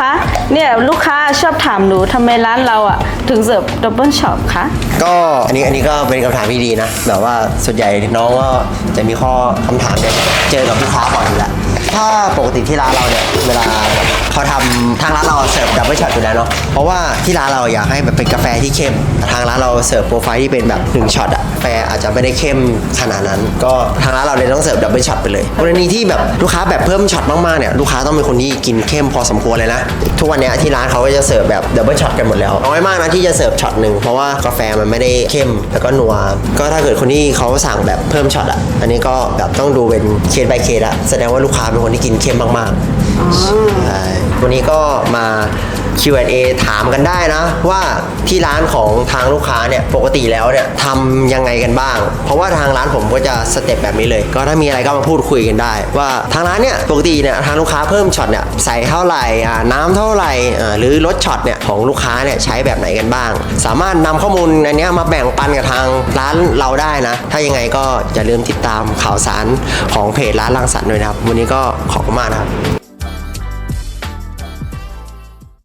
คะ เนี่ยลูกค้าชอบถามหนูทำไมร้านเราอะถึงเสิร์ฟดับเบิลช็อปคะ ก็อันนี้อันนี้ก็เป็นคำถามที่ดีนะ แบบว่าส่วนใหญ่น้องก็จะมีข้อคำถามเนี่ยเจอกับลูกค้าบ่อยอยู่แล้วถ้าปกติที่ร้านเราเนี่ยเวลา เขาทำทางร้านเราเสิร์ฟดับเบิลช็อตอยู่แล้วเนาะเพราะว่าที่ร้านเราอยากให้แบบเป็นกาแฟที่เข้มแต่ทางร้านเราเสิร์ฟโปรไฟล์ที่เป็นแบบหนึ่งช็อตอะกาแฟอาจจะไม่ได้เข้มขนาดนั้น ก็ทางร้านเราเลยต้องเสิร์ฟดับเบิลช็อตไปเลยกรณีที่แบบลูกค้าแบบเพิ่มช็อตมากๆเนี่ยลูกค้าต้องเป็นคนที่กินเข้มพอสมควรเลยนะทุกวันเนี้ยที่ร้านเขาก็จะเสิร์ฟแบบดับเบิลช็อตกันหมดแล้วน้อยมากนะที่จะเสิร์ฟช็อตหนึ่งเพราะว่ากาแฟมันไม่ได้เข้มแล้วก็นัวก็ถ้าเกิดคนที่เขาสั่งแบบเพิ่มช็อตอะอันนี้ก็แบบต้องดูเป็นเคส by เคสอะแสดงว่าลูกค้าเป็นคนที่กินเข้มมากๆใช่ วันนี้ก็มา Q&A ถามกันได้นะ ว่าที่ร้านของทางลูกค้าเนี่ยปกติแล้วเนี่ยทำยังไงกันบ้าง เพราะว่าทางร้านผมก็จะสเต็ปแบบนี้เลย ก็ถ้ามีอะไรก็มาพูดคุยกันได้ ว่าทางร้านเนี่ยปกติเนี่ยทางลูกค้าเพิ่มช็อตเนี่ยใส่เท่าไหร่น้ำเท่าไหร่หรือลดช็อตเนี่ยของลูกค้าเนี่ยใช้แบบไหนกันบ้าง สามารถนำข้อมูลอันนี้มาแบ่งปันกับทางร้านเราได้นะ ถ้ายังไงก็อย่าลืมติดตามข่าวสารของเพจร้านรังสรรค์ด้วยนะครับ วันนี้ก็ขอบคุณมากนะครับ